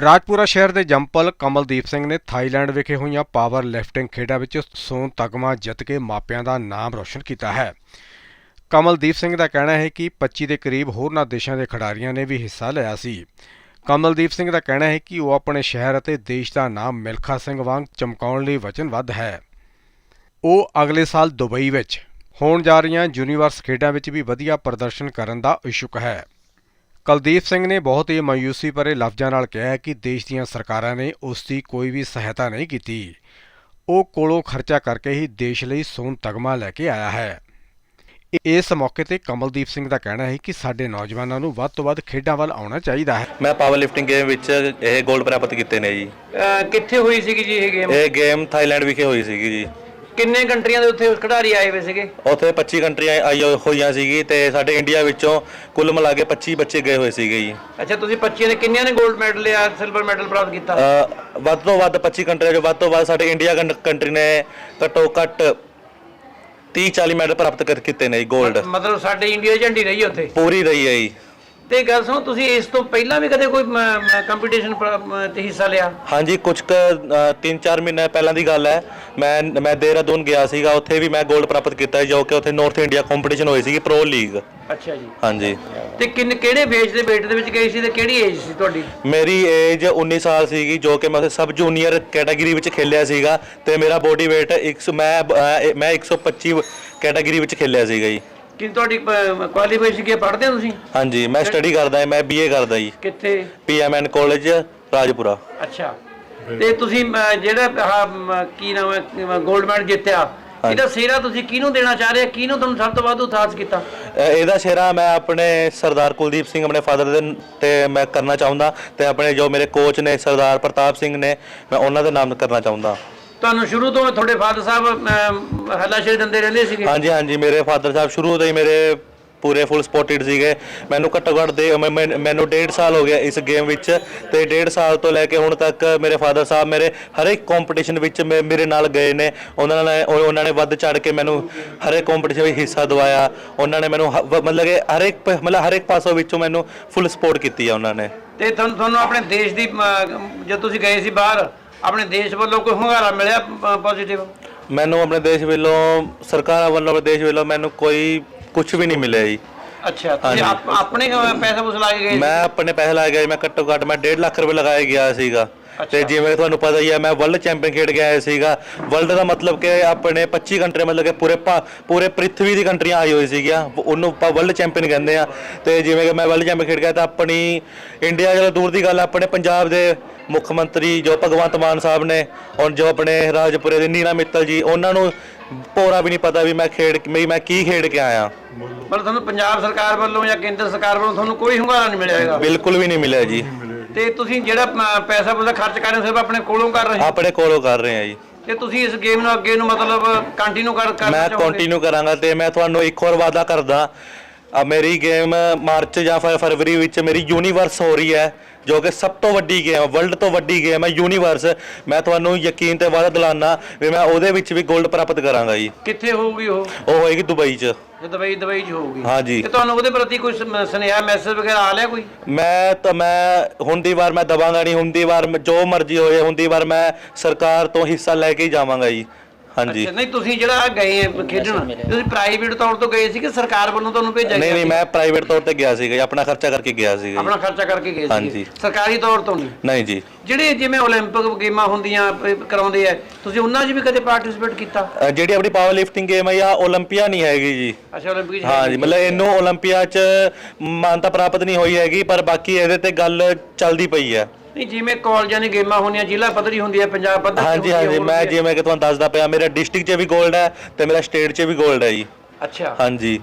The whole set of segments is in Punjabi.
ਰਾਜਪੁਰਾ ਸ਼ਹਿਰ ਦੇ ਜੰਪਲ ਕਮਲਦੀਪ ਸਿੰਘ ਨੇ ਥਾਈਲੈਂਡ ਵਿਖੇ ਹੋਈਆਂ ਪਾਵਰ ਲਿਫਟਿੰਗ ਖੇਡਾਂ ਵਿੱਚ ਸੋਨ ਤਗਮਾ ਜਿੱਤ ਕੇ ਮਾਪਿਆਂ ਦਾ ਨਾਮ ਰੌਸ਼ਨ ਕੀਤਾ ਹੈ। ਕਮਲਦੀਪ ਸਿੰਘ ਦਾ ਕਹਿਣਾ ਹੈ ਕਿ 25 ਦੇ ਕਰੀਬ ਹੋਰਨਾਂ ਦੇਸ਼ਾਂ ਦੇ ਖਿਡਾਰੀਆਂ ਨੇ ਵੀ ਹਿੱਸਾ ਲਿਆ ਸੀ। ਕਮਲਦੀਪ ਸਿੰਘ ਦਾ ਕਹਿਣਾ ਹੈ ਕਿ ਉਹ ਆਪਣੇ ਸ਼ਹਿਰ ਅਤੇ ਦੇਸ਼ ਦਾ ਨਾਮ ਮਿਲਖਾ ਸਿੰਘ ਵਾਂਗ ਚਮਕਾਉਣ ਲਈ ਵਚਨਬੱਧ ਹੈ। ਉਹ ਅਗਲੇ ਸਾਲ ਦੁਬਈ ਵਿੱਚ ਹੋਣ ਜਾ ਰਹੀਆਂ ਯੂਨੀਵਰਸ ਖੇਡਾਂ ਵਿੱਚ ਵੀ ਵਧੀਆ ਪ੍ਰਦਰਸ਼ਨ ਕਰਨ ਦਾ ਇਛੁਕ ਹੈ। ਕੁਲਦੀਪ ਸਿੰਘ ਨੇ ਬਹੁਤ ਹੀ ਮਾਯੂਸੀ ਭਰੇ ਲਫ਼ਜ਼ਾਂ ਨਾਲ ਕਿਹਾ ਹੈ ਕਿ ਦੇਸ਼ ਦੀਆਂ ਸਰਕਾਰਾਂ ਨੇ ਉਸ ਦੀ ਕੋਈ ਵੀ ਸਹਾਇਤਾ ਨਹੀਂ ਕੀਤੀ। ਉਹ ਕੋਲੋਂ ਖਰਚਾ ਕਰਕੇ ਹੀ ਦੇਸ਼ ਲਈ ਸੋਨ ਤਗਮਾ ਲੈ ਕੇ ਆਇਆ ਹੈ। ਇਸ ਮੌਕੇ ਤੇ ਕਮਲਦੀਪ ਸਿੰਘ ਦਾ ਕਹਿਣਾ ਹੈ ਕਿ ਸਾਡੇ ਨੌਜਵਾਨਾਂ ਨੂੰ ਵੱਧ ਤੋਂ ਵੱਧ ਖੇਡਾਂ ਵੱਲ ਆਉਣਾ ਚਾਹੀਦਾ ਹੈ। ਮੈਂ ਪਾਵਰ ਲਿਫਟਿੰਗ ਗੇਮ ਵਿੱਚ ਇਹ 골ਡ ਪ੍ਰਾਪਤ ਕੀਤੇ ਨੇ ਜੀ। ਕਿੱਥੇ ਹੋਈ ਸੀਗੀ ਜੀ ਇਹ ਗੇਮ? ਇਹ ਗੇਮ ਥਾਈਲੈਂਡ ਵਿਖੇ ਹੋਈ ਸੀਗੀ ਜੀ। ਕਿੰਨੇ ਕੰਟਰੀਆਂ ਦੇ ਉੱਥੇ ਖਿਡਾਰੀ ਆਏ ਹੋਏ ਸੀਗੇ? ਉੱਥੇ 25 ਕੰਟਰੀਆਂ ਆਈ ਹੋਈਆਂ ਸੀਗੀ ਤੇ ਸਾਡੇ ਇੰਡੀਆ ਵਿੱਚੋਂ ਕੁੱਲ ਮਿਲਾ ਕੇ 25 ਬੱਚੇ ਗਏ ਹੋਏ ਸੀਗੇ ਜੀ। ਅੱਛਾ ਤੁਸੀਂ 25 ਦੇ ਕਿੰਨਿਆਂ ਨੇ 골ਡ ਮੈਡਲ ਲਿਆ ਸਿਲਵਰ ਮੈਡਲ ਪ੍ਰਾਪਤ ਕੀਤਾ? ਵੱਧ ਤੋਂ ਵੱਧ 25 ਕੰਟਰੀਆਂ ਚੋਂ ਵੱਧ ਤੋਂ ਵੱਧ ਸਾਡੇ ਇੰਡੀਆ ਕੰਟਰੀ ਨੇ ਘੱਟੋ ਘੱਟ 30 40 ਮੈਡਲ ਪ੍ਰਾਪਤ ਕਰ ਕੀਤੇ ਨੇ ਜੀ 골ਡ ਮਤਲਬ ਸਾਡੇ ਇੰਡੀਆ ਝੰਡੀ ਰਹੀ ਉੱਥੇ? ਪੂਰੀ ਰਹੀ ਹੈ ਜੀ। ਤੇ ਗੱਲ ਸੁਣੋ ਤੁਸੀਂ ਇਸ ਤੋਂ ਪਹਿਲਾਂ ਵੀ ਕਦੇ ਕੋਈ ਕੰਪੀਟੀਸ਼ਨ ਤੇ ਹਿੱਸਾ ਲਿਆ? ਹਾਂਜੀ ਕੁਝ ਕੁ 3-4 ਮਹੀਨੇ ਪਹਿਲਾਂ ਦੀ ਗੱਲ ਹੈ। ਮੈਂ ਮੈਂ ਦੇਹਰਾਦੂਨ ਗਿਆ ਸੀਗਾ ਉੱਥੇ ਵੀ ਮੈਂ 골ਡ ਪ੍ਰਾਪਤ ਕੀਤਾ ਜੋ ਕਿ ਉੱਥੇ ਨਾਰਥ ਇੰਡੀਆ ਕੰਪੀਟੀਸ਼ਨ ਹੋਈ ਸੀਗੀ ਪ੍ਰੋ ਲੀਗ ਅੱਛਾ ਜੀ। ਹਾਂਜੀ। ਤੇ ਕਿੰਨ ਕਿਹੜੇ ਵੇਜ ਦੇ weight ਦੇ ਵਿੱਚ ਗਈ ਸੀ ਤੇ ਕਿਹੜੀ ਏਜ ਸੀ ਤੁਹਾਡੀ? ਮੇਰੀ ਏਜ 19 ਸਾਲ ਸੀਗੀ ਜੋ ਕਿ ਮੈਂ ਸਬ ਜੂਨੀਅਰ ਕੈਟਾਗਰੀ ਵਿੱਚ ਖੇਲਿਆ ਸੀਗਾ ਤੇ ਮੇਰਾ ਬੋਡੀ weight 100 ਮੈਂ ਮੈਂ 125 ਕੈਟਾਗਰੀ ਵਿੱਚ ਖੇਲਿਆ ਸੀਗਾ ਜੀ। ਕਿ ਤੁਹਾਡੀ ਕੁਆਲੀਫਿਕੇਸ਼ਨ ਕੀ ਪੜ੍ਹਦੇ ਹੋ ਤੁਸੀਂ? ਹਾਂਜੀ ਮੈਂ ਸਟੱਡੀ ਕਰਦਾ ਹਾਂ ਮੈਂ ਬੀਏ ਕਰਦਾ ਜੀ। ਕਿੱਥੇ? PMN college Rajpura. ਅੱਛਾ। ਤੇ ਤੁਸੀਂ ਜਿਹੜਾ ਕੀ ਨਾਮ ਹੈ 골ਡ ਮੈਡਲ ਜਿੱਤਿਆ ਇਹਦਾ ਸਿਹਰਾ ਤੁਸੀਂ ਕਿਹਨੂੰ ਦੇਣਾ ਚਾਹ ਰਹੇ ਹੋ? ਕਿਹਨੂੰ ਤੁਹਾਨੂੰ ਸਭ ਤੋਂ ਵੱਧ ਉਤਾਸ ਕੀਤਾ? ਇਹਦਾ ਸ਼ੇਰਾ ਮੈਂ ਆਪਣੇ ਸਰਦਾਰ ਕੁਲਦੀਪ ਸਿੰਘ ਆਪਣੇ ਫਾਦਰ ਦੇ ਤੇ ਮੈਂ ਕਰਨਾ ਚਾਹੁੰਦਾ ਤੇ ਆਪਣੇ ਜੋ ਮੇਰੇ ਕੋਚ ਨੇ ਸਰਦਾਰ ਪ੍ਰਤਾਪ ਸਿੰਘ ਨੇ ਮੈਂ ਉਹਨਾਂ ਦੇ ਨਾਮ ਕਰਨਾ ਚਾਹੁੰਦਾ। ਤੁਹਾਨੂੰ ਸ਼ੁਰੂ ਤੋਂ ਤੁਹਾਡੇ ਫਾਦਰ ਸਾਹਿਬ ਹੱਲਾਸ਼ੇਰੀ ਦਿੰਦੇ ਰਹਿੰਦੇ ਸੀਗੇ? ਹਾਂਜੀ ਹਾਂਜੀ ਮੇਰੇ ਫਾਦਰ ਸਾਹਿਬ ਸ਼ੁਰੂ ਤੋਂ ਹੀ ਮੇਰੇ ਪੂਰੇ ਫੁੱਲ ਸਪੋਰਟਡ ਸੀਗੇ। ਮੈਨੂੰ ਘੱਟੋ ਘੱਟ ਦੇ ਮੈਨੂੰ 1.5 ਸਾਲ ਹੋ ਗਿਆ ਇਸ ਗੇਮ ਵਿੱਚ ਤੇ 1.5 ਸਾਲ ਤੋਂ ਲੈ ਕੇ ਹੁਣ ਤੱਕ ਮੇਰੇ ਫਾਦਰ ਸਾਹਿਬ ਮੇਰੇ ਹਰ ਇੱਕ ਕੰਪੀਟੀਸ਼ਨ ਵਿੱਚ ਮੇਰੇ ਨਾਲ ਗਏ ਨੇ। ਉਹਨਾਂ ਨੇ ਉਹ- ਉਹਨਾਂ ਨੇ ਵੱਧ ਚੜ ਕੇ ਮੈਨੂੰ ਹਰ ਇੱਕ ਕੰਪੀਟੀਸ਼ਨ ਵਿੱਚ ਹਿੱਸਾ ਦਿਵਾਇਆ। ਉਹਨਾਂ ਨੇ ਮੈਨੂੰ ਮਤਲਬ ਕਿ ਹਰ ਇੱਕ ਮਤਲਬ ਹਰ ਇੱਕ ਪਾਸੋਂ ਵਿੱਚੋਂ ਮੈਨੂੰ ਫੁੱਲ ਸਪੋਰਟ ਕੀਤੀ ਆ ਉਹਨਾਂ ਨੇ। ਤੇ ਤੁਹਾਨੂੰ ਤੁਹਾਨੂੰ ਆਪਣੇ ਦੇਸ਼ ਦੀ ਜਦ ਤੁਸੀਂ ਗਏ ਸੀ ਬਾਹਰ ਆਪਣੇ ਦੇਸ਼ ਵੱਲੋਂ ਕੋਈ ਹੁੰਗਾਰਾ ਮਿਲਿਆ ਪੋਜ਼ਿਟਿਵ ਮੈਨੂੰ ਆਪਣੇ ਦੇਸ਼ ਵੱਲੋਂ ਸਰਕਾਰਾਂ ਵੱਲੋਂ ਆਪਣੇ ਦੇਸ਼ ਵੱਲੋਂ ਮੈਨੂੰ ਕੋਈ ਕੁਝ ਵੀ ਨਹੀਂ ਮਿਲਿਆ ਜੀ। ਅੱਛਾ ਤੁਸੀਂ ਆਪ- ਆਪਣੇ ਪੈਸੇ ਪੂਸੇ ਲਾ ਕੇ ਗਏ ਸੀ? ਮੈਂ ਆਪਣੇ ਪੈਸੇ ਲਾ ਗਿਆ ਜੀ, ਮੈਂ ਘੱਟੋ ਘੱਟ ਮੈਂ 1.5 ਲੱਖ ਰੁਪਏ ਲਗਾਏ ਗਿਆ ਸੀਗਾ। ਤੇ ਜਿਵੇਂ ਤੁਹਾਨੂੰ ਪਤਾ ਹੀ ਹੈ ਮੈਂ ਵਰਲਡ ਚੈਂਪੀਅਨ ਖੇਡ ਕੇ ਆਇਆ ਸੀਗਾ। ਵਰਲਡ ਦਾ ਮਤਲਬ ਕਿ ਆਪਣੇ 25 ਕੰਟਰੀ ਮਤਲਬ ਕਿ ਪੂਰੇ ਭਾ- ਪੂਰੇ ਪ੍ਰਿਥਵੀ ਦੀ ਕੰਟਰੀਆਂ ਆਈ ਹੋਈ ਸੀਗੀਆਂ। ਉਹ- ਉਹਨੂੰ ਆਪਾਂ ਵਰਲਡ ਚੈਂਪੀਅਨ ਕਹਿੰਦੇ ਆ ਤੇ ਜਿਵੇਂ ਕਿ ਮੈਂ ਵਰਲਡ ਚੈਂਪੀਅਨ ਖੇਡ ਗਿਆ ਤਾਂ ਆਪਣੀ ਇੰਡੀਆ ਜਦੋਂ ਦੂਰ ਦੀ ਗੱਲ ਹੈ, ਆਪਣੇ ਪੰਜਾਬ ਦੇ ਮੁੱਖ ਮੰਤਰੀ ਜੋ ਭਗਵੰਤ ਮਾਨ ਸਾਹਿਬ ਨੇ ਔਰ ਜੋ ਆਪਣੇ ਰਾਜਪੁਰੇ ਦੇ ਨੀਨਾ ਮਿੱਤਲ ਜੀ ਉਹਨਾਂ ਨੂੰ ਪੂਰਾ ਵੀ ਨਹੀਂ ਪਤਾ ਵੀ ਮੈਂ ਖੇਡ ਵੀ ਮੈਂ ਕੀ ਖੇਡ ਕੇ ਆਇਆ। ਪਰ ਤੁਹਾਨੂੰ ਪੰਜਾਬ ਸਰਕਾਰ ਵੱਲੋਂ ਜਾਂ ਕੇਂਦਰ ਸਰਕਾਰ ਵੱਲੋਂ ਤੁਹਾਨੂੰ ਕੋਈ ਹੁੰਗਾਰਾ ਨਹੀਂ ਮਿਲਿਆ ਹੈਗਾ? ਬਿਲਕੁਲ ਵੀ ਨਹੀਂ ਮਿਲਿਆ ਜੀ। ਤੇ ਤੁਸੀਂ ਜਿਹੜਾ ਪੈਸਾ ਪੂਸਾ ਖਰਚ ਕਰ ਰਹੇ ਹੋ ਸਿਰਫ ਆਪਣੇ ਕੋਲੋਂ ਕਰ ਰਹੇ ਹੋ? ਆਪਣੇ ਕੋਲੋਂ ਕਰ ਰਹੇ ਆ ਜੀ। ਤੇ ਤੁਸੀਂ ਇਸ ਗੇਮ ਨੂੰ ਅੱਗੇ ਨੂੰ ਮਤਲਬ ਕੰਟੀਨਿਊ ਕਰ ਕਰਨਾ ਮੈਂ ਚਾਹੋਗੇ ਕੰਟੀਨਿਊ ਕਰਾਂਗਾ ਤੇ ਮੈਂ ਤੁਹਾਨੂੰ ਇੱਕ ਹੋਰ ਵਾਅਦਾ ਕਰਦਾ। ਆ ਮੇਰੀ ਗੇਮ ਮਾਰਚ ਜਾਂ ਫ- ਫਰਵਰੀ ਵਿੱਚ ਮੇਰੀ ਯੂਨੀਵਰਸ ਹੋ ਰਹੀ ਹੈ। ਜੋ ਕਿ ਸਭ ਤੋਂ ਵੱਡੀ ਗੇਮ ਹੈ ਵਰਲਡ ਤੋਂ ਵੱਡੀ ਗੇਮ ਹੈ ਯੂਨੀਵਰਸ ਮੈਂ ਤੁਹਾਨੂੰ ਯਕੀਨ ਤੇ ਵਾਅਦਾ ਦਿਲਾਨਾ ਵੀ ਮੈਂ ਉਹਦੇ ਵਿੱਚ ਵੀ 골ਡ ਪ੍ਰਾਪਤ ਕਰਾਂਗਾ ਜੀ। ਕਿੱਥੇ ਹੋਊਗੀ ਉਹ? ਉਹ ਹੋਏਗੀ ਦੁਬਈ 'ਚ। ਇਹ ਦੁਬਈ ਦੁਬਈ ਚ ਹੋਊਗੀ। ਹਾਂਜੀ। ਤੇ ਤੁਹਾਨੂੰ ਉਹਦੇ ਪ੍ਰਤੀ ਕੋਈ ਸਮ- ਸੁਨੇਹਾ ਮੈਸੇਜ ਵਗੈਰਾ ਆ ਲਿਆ ਕੋਈ? ਮੈਂ ਤਾਂ ਮੈਂ ਹੁਣ ਦੀ ਵਾਰ ਮੈਂ ਦਬਾਂਗਾ ਨਹੀਂ ਹੁਣ ਦੀ ਵਾਰ ਮੈਂ- ਜੋ ਮਰਜ਼ੀ ਹੋਏ ਹੁਣ ਦੀ ਵਾਰ ਮੈਂ ਸਰਕਾਰ ਤੋਂ ਹਿੱਸਾ ਲੈ ਕੇ ਹੀ ਜਾਵਾਂਗਾ ਜੀ। ਹਾਂਜੀ। ਨਹੀਂ ਤੁਸੀਂ ਜਿਹੜਾ ਗਏ ਆ ਖੇਡਣ ਤੁਸੀਂ ਪ੍ਰਾਈਵੇਟ ਤੌਰ ਤੋਂ ਗਏ ਸੀ ਕਿ ਸਰਕਾਰ ਵੱਲੋਂ ਤੁਹਾਨੂੰ ਭੇਜਿਆ ਨਹੀਂ ਨਹੀਂ ਮੈਂ ਪ੍ਰਾਈਵੇਟ ਤੌਰ ਤੇ ਗਿਆ ਸੀਗਾ ਆਪਣਾ ਖਰਚਾ ਕਰਕੇ ਗਿਆ ਸੀਗਾ ਆਪਣਾ ਖਰਚਾ ਕਰਕੇ ਗਏ ਸੀ ਸਰਕਾਰੀ ਤੌਰ ਤੋਂ ਨਹੀਂ? ਨਹੀਂ ਜੀ। ਜਿਹੜੇ ਜਿਵੇਂ 올림픽 ਗੇਮਾਂ ਹੁੰਦੀਆਂ ਕਰਾਉਂਦੇ ਆ ਤੁਸੀਂ ਉਹਨਾਂ 'ਚ ਵੀ ਕਦੇ ਪਾਰਟਿਸਿਪੇਟ ਕੀਤਾ? ਜਿਹੜੀ ਆਪਣੀ ਪਾਵਰ ਲਿਫਟਿੰਗ ਗੇਮ ਹੈ ਆ 올림ਪੀਆ ਨਹੀਂ ਹੈਗੀ ਜੀ। ਅੱਛਾ 올림ਪੀਆ ਹਾਂ ਜੀ ਮਤਲਬ ਇਹਨੂੰ 올림ਪੀਆ 'ਚ ਮਾਨਤਾ ਪ੍ਰਾਪਤ ਨਹੀਂ ਹੋਈ ਹੈਗੀ ਪਰ ਬਾਕੀ ਇਹਦੇ ਤੇ ਗੱਲ ਚੱਲਦੀ ਪਈ ਹੈ। ਨਹੀਂ ਜਿਵੇਂ ਕਾਲਜਾਂ ਦੀ ਗੇਮਾਂ ਹੁੰਦੀਆਂ ਜ਼ਿਲ੍ਹਾ ਪੱਧਰੀ ਹੁੰਦੀ ਹੈ ਪੰਜਾਬ ਪੱਧਰ ਤੇ ਹਾਂਜੀ ਹੁੰਦੀ ਹੈ, ਹਾਂਜੀ। ਹੋਰ ਮੈਂ ਹੈ। ਜਿਵੇਂ ਕਿ ਤੁਹਾਨੂੰ ਦੱਸਦਾ ਪਿਆ ਮੇਰਾ ਡਿਸਟ੍ਰਿਕਟ 'ਚ ਵੀ 골ਡ ਹੈ ਤੇ ਮੇਰਾ ਸਟੇਟ 'ਚ ਵੀ 골ਡ ਹੈ ਜੀ। ਅੱਛਾ। ਹਾਂਜੀ।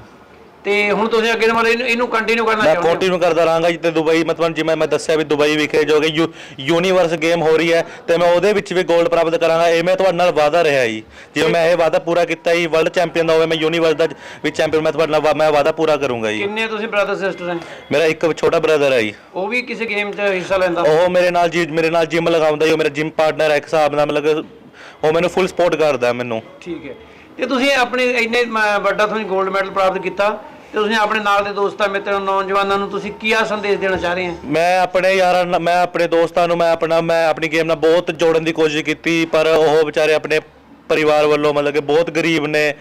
ਤੇ ਹੁਣ ਤੁਸੀਂ ਅੱਗੇ ਨਾਲ ਇਹਨੂੰ ਇਹਨੂੰ ਕੰਟੀਨਿਊ ਕਰਨਾ ਮੈਂ ਚਾਹੁੰਦੇ ਹੋ? ਕੰਟੀਨਿਊ ਕਰਦਾ ਰਹਾਂਗਾ ਜੀ ਤੇ ਦੁਬਈ ਮਤਲਬ ਜਿਵੇਂ ਮੈਂ ਦੱਸਿਆ ਵੀ ਦੁਬਈ ਵਿਖੇ ਜੋ ਕਿ ਯੂਨੀਵਰਸ ਗੇਮ ਹੋ ਰਹੀ ਹੈ ਤੇ ਮੈਂ ਉਹਦੇ ਵਿੱਚ ਵੀ 골ਡ ਪ੍ਰਾਪਤ ਕਰਾਂਗਾ। ਇਹ ਮੈਂ ਤੁਹਾਡੇ ਨਾਲ ਵਾਅਦਾ ਰਿਹਾ ਜੀ। ਜਿਵੇਂ ਮੈਂ ਇਹ ਵਾਅਦਾ ਪੂਰਾ ਕੀਤਾ ਜੀ ਵਰਲਡ ਚੈਂਪੀਅਨ ਦਾ ਹੋਵੇ ਮੈਂ ਯੂਨੀਵਰਸ ਦਾ ਵੀ ਚੈਂਪੀਅਨ ਮੈਂ ਤੁਹਾਡੇ ਨਾਲ ਵਾ- ਮੈਂ ਵਾਅਦਾ ਪੂਰਾ ਕਰੂੰਗਾ ਜੀ। ਕਿੰਨੇ ਤੁਸੀਂ ਬ੍ਰਦਰ ਸਿਸਟਰ ਹੈ? ਮੇਰਾ ਇੱਕ ਛੋਟਾ ਬ੍ਰਦਰ ਹੈ ਜੀ। ਉਹ ਵੀ ਕਿਸੇ ਗੇਮ 'ਚ ਹਿੱਸਾ ਲੈਂਦਾ? ਉਹ ਮੇਰੇ ਨਾਲ ਜੀ ਮੇਰੇ ਨਾਲ ਜਿਮ ਲਗਾਉਂਦਾ ਜੀ ਉਹ ਮੇਰਾ ਜਿਮ ਪਾਰਟਨਰ ਹੈ ਇੱਕ ਹਿਸਾਬ ਨਾਲ ਮਤਲਬ ਕਿ ਉਹ ਮੈਨੂੰ ਫੁੱਲ ਸਪੋਰਟ ਕਰਦਾ ਮੈਨੂੰ। ਠੀਕ ਹੈ। ਤੇ ਤੁਸੀਂ ਆਪਣੇ ਇੰਨੇ ਮ- ਵੱਡਾ ਤੁਸੀਂ 골ਡ ਮੈਡਲ ਪ੍ਰਾਪਤ ਕੀਤਾ। ਤੇ ਤੁਸੀਂ ਆਪਣੇ ਨਾਲ ਦੇ ਦੋਸਤਾਂ, ਮਿੱਤਰਾਂ, ਨੌਜਵਾਨਾਂ ਨੂੰ ਤੁਸੀਂ ਕੀ ਆ ਸੰਦੇਸ਼ ਦੇਣਾ ਚਾਹ ਰਹੇ ਹੋ? ਮੈਂ ਆਪਣੇ ਯਾਰਾਂ ਨਾਲ, ਮੈਂ ਆਪਣੇ ਦੋਸਤਾਂ ਨੂੰ, ਮੈਂ ਆਪਣਾ, ਮੈਂ ਆਪਣੀ ਗੇਮ ਨਾਲ ਬਹੁਤ ਜੋੜਨ ਦੀ ਕੋਸ਼ਿਸ਼ ਕੀਤੀ, ਪਰ ਉਹ ਵਿਚਾਰੇ ਆਪਣੇ ਪਰਿਵਾਰ ਵੱਲੋਂ ਮਤਲਬ ਕਿ ਬਹੁਤ ਗਰੀਬ ਨੇ।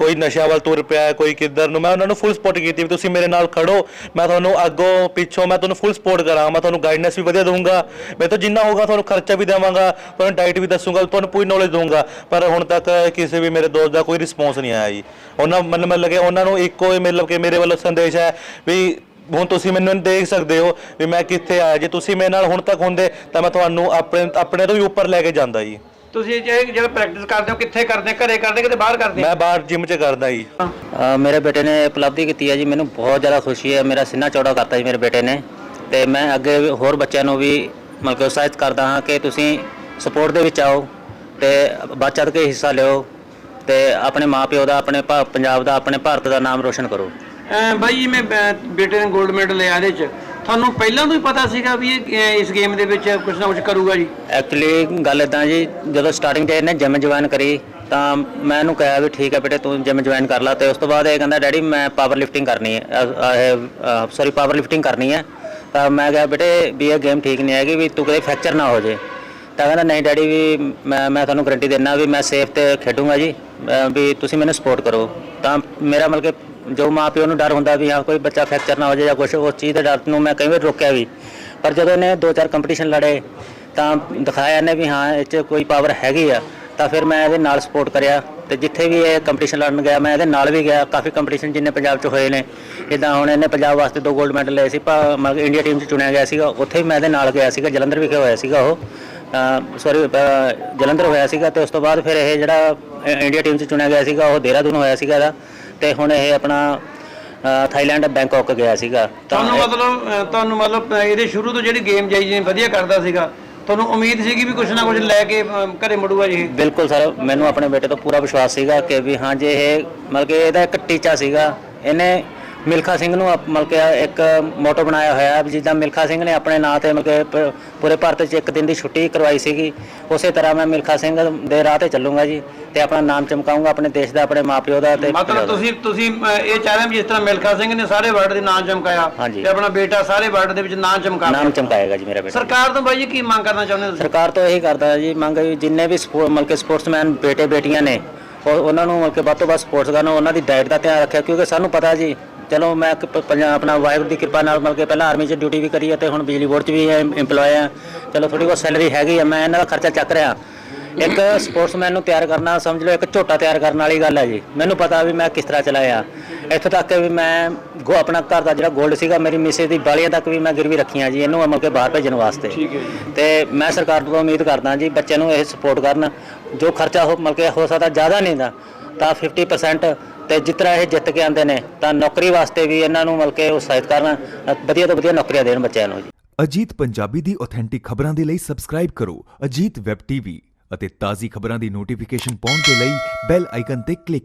ਕੋਈ ਨਸ਼ਾ ਵੱਲ ਤੁਰ ਪਿਆ ਹੈ, ਕੋਈ ਕਿੱਧਰ ਨੂੰ ਮੈਂ ਉਹਨਾਂ ਨੂੰ ਫੁੱਲ ਸਪੋਰਟ ਕੀਤੀ ਵੀ ਤੁਸੀਂ ਮੇਰੇ ਨਾਲ ਖੜੋ ਮੈਂ ਤੁਹਾਨੂੰ ਅੱਗੋਂ ਪਿੱਛੋਂ ਮੈਂ ਤੁਹਾਨੂੰ ਫੁੱਲ ਸਪੋਰਟ ਕਰਾਂਗਾ ਮੈਂ ਤੁਹਾਨੂੰ ਗਾਈਡਨੈਸ ਵੀ ਵਧੀਆ ਦਊਂਗਾ ਮੈਂ ਤਾਂ ਜਿੰਨਾ ਹੋਊਗਾ ਤੁਹਾਨੂੰ ਖਰਚਾ ਵੀ ਦੇਵਾਂਗਾ ਤੁਹਾਨੂੰ ਡਾਈਟ ਵੀ ਦੱਸੂਗਾ ਤੁਹਾਨੂੰ ਪੂਰੀ ਨੌਲੇਜ ਦਊਂਗਾ ਪਰ ਹੁਣ ਤੱਕ ਕਿਸੇ ਵੀ ਮੇਰੇ ਦੋਸਤ ਦਾ ਕੋਈ ਰਿਸਪੌਂਸ ਨਹੀਂ ਆਇਆ ਜੀ। ਉਹਨਾਂ ਮਨ ਮਤਲਬ ਲੱਗੇ ਉਹਨਾਂ ਨੂੰ ਇੱਕੋ ਹੀ ਮਤਲਬ ਕਿ ਮੇਰੇ ਵੱਲੋਂ ਸੰਦੇਸ਼ ਹੈ ਵੀ ਹੁਣ ਤੁਸੀਂ ਮੈਨੂੰ ਦੇਖ ਸਕਦੇ ਹੋ ਵੀ ਮੈਂ ਕਿੱਥੇ ਆਇਆ ਜੇ ਤੁਸੀਂ ਮੇਰੇ ਨਾਲ ਹੁਣ ਤੱਕ ਹੁੰਦੇ ਤਾਂ ਮੈਂ ਤੁਹਾਨੂੰ ਆਪਣੇ ਆਪਣੇ ਤੋਂ ਵੀ ਉੱਪਰ ਲੈ ਕੇ ਜਾਂਦਾ ਜੀ। ਤੁਸੀਂ ਜੇ ਜਿਹੜਾ ਪ੍ਰੈਕਟਿਸ ਕਰਦੇ ਹੋ ਕਿੱਥੇ ਕਰਦੇ ਹੋ ਘਰੇ ਕਰਦੇ ਹੋ ਕਿਤੇ ਬਾਹਰ ਕਰਦੇ? ਹੋ ਮੈਂ ਬਾਹਰ ਜਿਮ 'ਚ ਕਰਦਾ ਜੀ। ਅ, ਮੇਰੇ ਬੇਟੇ ਨੇ ਉਪਲਬਧੀ ਕੀਤੀ ਹੈ ਜੀ ਮੈਨੂੰ ਬਹੁਤ ਜ਼ਿਆਦਾ ਖੁਸ਼ੀ ਹੈ ਮੇਰਾ ਸਿੰਨਾ ਚੌੜਾ ਕਰਤਾ ਜੀ ਮੇਰੇ ਬੇਟੇ ਨੇ। ਤੇ ਮੈਂ ਅੱਗੇ ਵੀ ਹੋਰ ਬੱਚਿਆਂ ਨੂੰ ਵੀ ਮਤਲਬ ਕਿ ਉਤਸ਼ਾਹਿਤ ਕਰਦਾ ਹਾਂ ਕਿ ਤੁਸੀਂ ਸਪੋਰਟ ਦੇ ਵਿੱਚ ਆਓ ਤੇ ਵੱਧ ਚੜ੍ਹ ਕੇ ਹਿੱਸਾ ਲਿਓ ਤੇ ਆਪਣੇ ਮਾਪਿਓ ਦਾ ਆਪਣੇ ਭਾ- ਪੰਜਾਬ ਦਾ ਆਪਣੇ ਭਾਰਤ ਦਾ ਨਾਮ ਰੋਸ਼ਨ ਕਰੋ। ਅਹ ਬਾਈ ਜੀ ਮੈਂ ਬ- ਬੇਟੇ ਨੇ 골ਡ ਮੈਡਲ ਲਿਆ ਇਹਦੇ ਚ। ਤੁਹਾਨੂੰ ਪਹਿਲਾਂ ਤੋਂ ਹੀ ਪਤਾ ਸੀਗਾ ਵੀ ਇਹ ਅਹ ਇਸ ਗੇਮ ਦੇ ਵਿੱਚ ਕੁਝ ਨਾ ਕੁਝ ਕਰੂਗਾ ਜੀ? ਐਕਚੁਅਲੀ ਗੱਲ ਇਦਾਂ ਜੀ, ਜਦੋਂ ਸਟਾਰਟਿੰਗ ਤੇ ਇਹਨੇ ਜਿਮ ਜੁਆਇਨ ਕਰੀ, ਤਾਂ ਮੈਂ ਇਹਨੂੰ ਕਿਹਾ ਵੀ ਠੀਕ ਹੈ ਬੇਟੇ, ਤੂੰ ਜਿਮ ਜੁਆਇਨ ਕਰ ਲਾ, ਤੇ ਉਸ ਤੋਂ ਬਾਅਦ ਇਹ ਕਹਿੰਦਾ ਡੈਡੀ ਮੈਂ ਪਾਵਰ ਲਿਫਟਿੰਗ ਕਰਨੀ ਹੈ ਸੌਰੀ ਪਾਵਰ ਲਿਫਟਿੰਗ ਕਰਨੀ ਹੈ। ਤਾਂ ਮੈਂ ਕਿਹਾ, ਬੇਟੇ, ਵੀ ਇਹ ਗੇਮ ਠੀਕ ਨਹੀਂ ਹੈਗੀ, ਵੀ ਤੂੰ ਕਦੇ ਫ੍ਰੈਕਚਰ ਨਾ ਹੋ ਜੇ। ਤਾਂ ਕਹਿੰਦਾ, ਨਹੀਂ ਡੈਡੀ ਵੀ ਮੈਂ ਮੈਂ ਤੁਹਾਨੂੰ ਗਰੰਟੀ ਦਿੰਦਾ ਵੀ ਮੈਂ ਸੇਫ ਤੇ ਖੇਡੂੰਗਾ ਜੀ ਵੀ ਤੁਸੀਂ ਮੈਨੂੰ ਸਪੋਰਟ ਕਰੋ। ਤਾਂ ਮੇਰਾ ਮਤਲਬ ਕਿ ਜੋ ਮਾਂ ਪਿਓ ਨੂੰ ਡਰ ਹੁੰਦਾ ਵੀ ਹਾਂ, ਕੋਈ ਬੱਚਾ ਫ੍ਰੈਕਚਰ ਨਾ ਹੋ ਜਾਏ ਜਾਂ ਕੁਝ ਉਸ ਚੀਜ਼ ਦੇ ਡਰ ਨੂੰ ਮੈਂ ਕਈ ਵਾਰ ਰੋਕਿਆ ਵੀ। ਪਰ ਜਦੋਂ ਇਹਨੇ ਦੋ ਚਾਰ ਕੰਪੀਟੀਸ਼ਨ ਲੜੇ, ਤਾਂ ਦਿਖਾਇਆ ਇਹਨੇ ਵੀ ਹਾਂ, ਇਹ 'ਚ ਕੋਈ ਪਾਵਰ ਹੈਗੀ ਆ। ਤਾਂ ਫਿਰ ਮੈਂ ਇਹਦੇ ਨਾਲ ਸਪੋਰਟ ਕਰਿਆ ਤੇ ਜਿੱਥੇ ਵੀ ਇਹ ਕੰਪੀਟੀਸ਼ਨ ਲੜਨ ਗਿਆ, ਮੈਂ ਇਹਦੇ ਨਾਲ ਵੀ ਗਿਆ। ਕਾਫੀ ਕੰਪੀਟੀਸ਼ਨ ਜਿੰਨੇ ਪੰਜਾਬ 'ਚ ਹੋਏ ਨੇ ਇਦਾਂ ਹੁਣ ਇਹਨੇ ਪੰਜਾਬ ਵਾਸਤੇ ਦੋ 골ਡ ਮੈਡਲ ਲਏ ਸੀ, ਭਾ- ਮਤਲਬ ਇੰਡੀਆ ਟੀਮ 'ਚ ਚੁਣਿਆ ਗਿਆ ਸੀਗਾ, ਉੱਥੇ ਵੀ ਮੈਂ ਇਹਦੇ ਨਾਲ ਗਿਆ ਸੀਗਾ, ਜਲੰਧਰ ਵਿਖੇ ਹੋਇਆ ਸੀਗਾ ਉਹ। ਸੌਰੀ ਜਲੰਧਰ ਹੋਇਆ ਸੀਗਾ ਤੇ ਉਸ ਤੋਂ ਬਾਅਦ ਫਿਰ ਇਹ ਜਿਹੜਾ ਇੰਡੀਆ ਟੀਮ 'ਚ ਚੁਣਿਆ ਗਿਆ ਸੀਗਾ, ਉਹ ਦੇਹਰਾਦੂਨ ਹੋਇਆ ਸੀਗਾ ਇਹਦਾ। ਤੇ ਹੁਣ ਇਹ ਆਪਣਾ ਅ, ਥਾਈਲੈਂਡ ਬੈਂਕਾਕ ਗਿਆ ਸੀਗਾ ਤੁਹਾਨੂੰ ਇਹ- ਮਤਲਬ ਅਹ ਤੁਹਾਨੂੰ ਮਤਲਬ ਅਹ ਇਹਦੇ ਸ਼ੁਰੂ ਤੋਂ ਜਿਹੜੀ ਗੇਮ ਜਾਈ ਜੀ ਵਧੀਆ ਕਰਦਾ ਸੀਗਾ ਤੁਹਾਨੂੰ ਉਮੀਦ ਸੀਗੀ ਵੀ ਕੁਝ ਨਾ ਕੁਝ ਲੈ ਕੇ ਅਹ ਘਰੇ ਮੁੜੂਗਾ ਜੀ ਇਹ? ਬਿਲਕੁਲ ਸਰ ਮੈਨੂੰ ਆਪਣੇ ਬੇਟੇ ਤੋਂ ਪੂਰਾ ਵਿਸ਼ਵਾਸ ਸੀਗਾ ਕਿ ਵੀ ਹਾਂ ਜੇ ਇਹ ਮਤਲਬ ਕਿ ਇਹਦਾ ਇੱਕ ਟੀਚਾ ਸੀਗਾ ਇਹਨੇ ਮਿਲਖਾ ਸਿੰਘ ਨੂੰ ਆਪ- ਮਤਲਬ ਕਿ ਇੱਕ ਮੋਟੋ ਬਣਾਇਆ ਹੋਇਆ ਹੈ ਵੀ ਜਿੱਦਾਂ ਮਿਲਖਾ ਸਿੰਘ ਨੇ ਆਪਣੇ ਨਾਂ ਤੇ ਮਤਲਬ ਕਿ ਪ- ਪੂਰੇ ਭਾਰਤ 'ਚ ਇੱਕ ਦਿਨ ਦੀ ਛੁੱਟੀ ਕਰਵਾਈ ਸੀਗੀ। ਉਸੇ ਤਰ੍ਹਾਂ ਮੈਂ ਮਿਲਖਾ ਸਿੰਘ ਦੇ ਰਾਹ ਤੇ ਚੱਲੂੰਗਾ ਜੀ ਤੇ ਆਪਣਾ ਨਾਮ ਚਮਕਾਉਂਗਾ ਆਪਣੇ ਦੇਸ਼ ਦਾ ਆਪਣੇ ਮਾਪਿਓ ਦਾ ਤੇ ਮਤਲਬ ਤੁਸੀਂ ਤੁਸੀਂ ਅਹ ਇਹ ਚਾਹ ਰਹੇ ਹੋ ਵੀ ਜਿਸ ਤਰ੍ਹਾਂ ਮਿਲਖਾ ਸਿੰਘ ਨੇ ਸਾਰੇ ਵਰਲਡ ਦੇ ਨਾਂ ਚਮਕਾਇਆ ਹਾਂਜੀ। ਤੇ ਆਪਣਾ ਬੇਟਾ ਸਾਰੇ ਵਰਲਡ ਦੇ ਵਿੱਚ ਨਾਂ ਚਮਕਾ ਨਾਮ ਚਮਕਾਏਗਾ ਜੀ ਮੇਰਾ ਬੇਟਾ। ਸਰਕਾਰ ਤੋਂ ਬਾਈ ਜੀ ਕੀ ਮੰਗ ਕਰਨਾ ਚਾਹੁੰਦੇ ਹੋ ਤੁਸੀਂ? ਸਰਕਾਰ ਤੋਂ ਇਹੀ ਕਰਦਾ ਜੀ ਮੰਗ ਵੀ ਜਿੰਨੇ ਵੀ ਸਪੋ- ਮਤਲਬ ਕਿ ਸਪੋਰਟਸਮੈਨ ਬੇਟੇ ਬੇਟੀਆਂ ਨੇ ਉਹ ਉਹਨਾਂ ਨੂੰ ਮਤਲਬ ਕਿ ਵੱਧ ਤੋਂ ਵੱਧ ਸਪੋਰਟਸ ਕਰਨ ਉਹਨਾਂ ਦੀ ਡਾਈਟ ਦਾ ਧਿਆਨ ਰੱਖਿਆ ਕਿਉਂਕਿ ਸਾਨੂੰ ਪਤਾ ਜੀ ਚਲੋ ਮੈਂ ਇੱਕ ਪ- ਪੰਜਾ- ਆਪਣਾ ਵਾਹਿਗੁਰੂ ਦੀ ਕਿਰਪਾ ਨਾਲ ਮਤਲਬ ਕਿ ਪਹਿਲਾਂ ਆਰਮੀ 'ਚ ਡਿਊਟੀ ਵੀ ਕਰੀ ਹੈ ਤੇ ਹੁਣ ਬਿਜਲੀ ਬੋਰਡ 'ਚ ਵੀ EMPLOYE ਆ ਚਲੋ ਥੋੜੀ ਬਹੁਤ ਸੈਲਰੀ ਹੈਗੀ ਆ ਮੈਂ ਇਹਨਾਂ ਦਾ ਖਰਚਾ ਚੱਕ ਰਿਹਾ। ਇੱਕ ਸਪੋਰਟਸਮੈਨ ਨੂੰ ਤਿਆਰ ਕਰਨਾ ਸਮਝ ਲਓ ਇੱਕ ਝੋਟਾ ਤਿਆਰ ਕਰਨ ਵਾਲੀ ਗੱਲ ਹੈ ਜੀ। ਮੈਨੂੰ ਪਤਾ ਵੀ ਮੈਂ ਕਿਸ ਤਰ੍ਹਾਂ ਚਲਾਇਆ। ਇੱਥੋਂ ਤੱਕ ਵੀ ਮੈਂ ਗੋ ਆਪਣਾ ਘਰ ਦਾ ਜਿਹੜਾ 골ਡ ਸੀਗਾ ਮੇਰੀ ਮਿਸੇ ਦੀ ਬਾਲੀਆਂ ਤੱਕ ਵੀ ਮੈਂ ਗਿਰਵੀ ਰੱਖੀਆਂ ਜੀ ਇਹਨੂੰ ਮਤਲਬ ਕਿ ਬਾਹਰ ਭੇਜਣ ਵਾਸਤੇ। ਤੇ ਮੈਂ ਸਰਕਾਰ ਤੋਂ ਉਮੀਦ ਕਰਦਾ ਜੀ ਬੱਚਿਆਂ ਨੂੰ ਇਹ ਸਪੋਰਟ ਕਰਨ। ਜੋ ਖਰਚਾ ਹੋ ਮਤਲਬ ਕਿ ਹੋ ਸਕਦਾ ਜ਼ਿਆਦਾ ਨਹੀਂ ਦਾ ਤਾਂ 50% ਤੇ ਜਿਸ ਤਰ੍ਹਾਂ ਇਹ ਜਿੱਤ ਕੇ ਆਉਂਦੇ ਨੇ, ਤਾਂ ਨੌਕਰੀ ਵਾਸਤੇ ਵੀ ਇਹਨਾਂ ਨੂੰ ਮਤਲਬ ਕਿ ਉਤਸ਼ਾਹਿਤ ਕਰਨ, ਵਧੀਆ ਤੋਂ ਵਧੀਆ ਨੌਕਰੀਆਂ ਦੇਣ ਬੱਚਿਆਂ ਨੂੰ ਜੀ। ਅਜੀਤ ਪੰਜਾਬੀ ਦੀ ਆਥੈਂਟਿਕ ਖਬਰਾਂ ਦੇ ਲਈ ਸਬਸਕ੍ਰਾਈਬ ਕਰੋ ਅਜੀਤ ਵੈਬ ਟੀਵੀ ਅਤੇ ਤਾਜ਼ੀ ਖਬਰਾਂ ਦੀ ਨੋਟੀਫਿਕੇਸ਼ਨ ਪਾਉਣ ਦੇ ਲਈ ਬੈਲ ਆਈਕਨ ਤੇ ਕਲਿੱਕ